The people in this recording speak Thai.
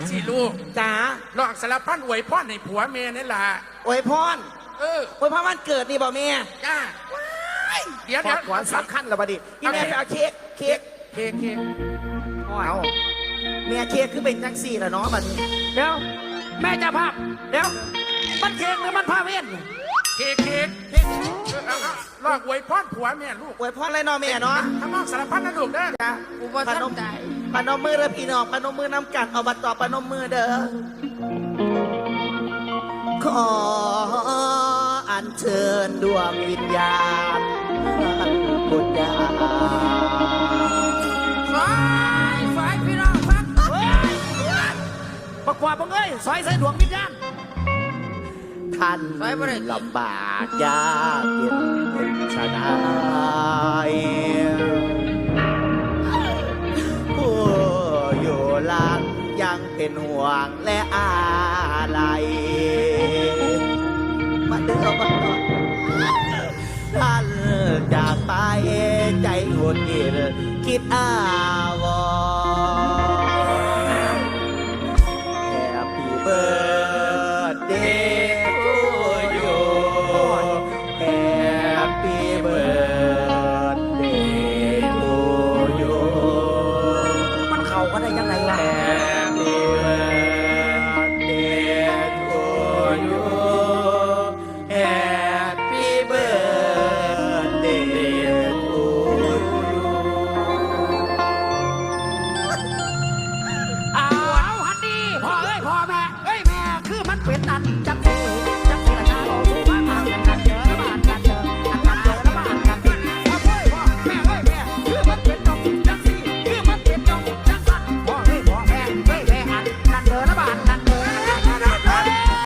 งสี่ลูกจ๋าลองสารพันอวยพ่อในผัวเมียนี่ล่ะอวยพรเอออวยพรวันเกิดนี่บ่แม่จ้าเดี๋ยวขอเดี๋ยว ขวานสำคัญแล้วบัดนี้อีแม่ไปเอาเค้กเค้กเค้กเค้กเอาแม่เค้กคือเป็นจังสี่ละเนาะบัดนี้ เดี๋ยว แม่เจะภาพ เดี๋ยว มันเค้กหรือมันผ้าเว้น เค้กเค้กเค้กเออเอาเอาลองอวยพ่อผัวเมียลูกอวยพรเลยเนาะแม่เนาะทำนองสารพันนะลูกเด้อจ้ากูบ่ปนมทำได้ปนมมือเด้อพี่น้องปนมมือน้ำกันเอาบัตรต่อปนมมือเด้อขออัญเชิญดวงวิญญาณบุญญาฝ่ายฝ่ายพี่น้องฟังเฮ้ยประกวาบังเอ้ยซอยใส่ดวงวิญญาณ่านลำบากยากเย็นเป็นชนายผู้อยู่หลังยังเป็นห่วงและอาลัยมาเดือมาก่อนท่านจากไปใจหดเกิดคิดอาวร Happy birthday ได้จังไหนวะ Happy birthday to you Happy birthday to you อ้าวฮันดีพ่อเอ้ยพ่อแม่เอ้ยแม่คือมันเป็นอันจักสิจักสิละชาโลดบ้าทางกันกันเจอมาอันกันเจออันกันเจอแบ้วมาอันกันเจอพ่อเอ้ยพ่อแม่เอ้ยแม่คือมัน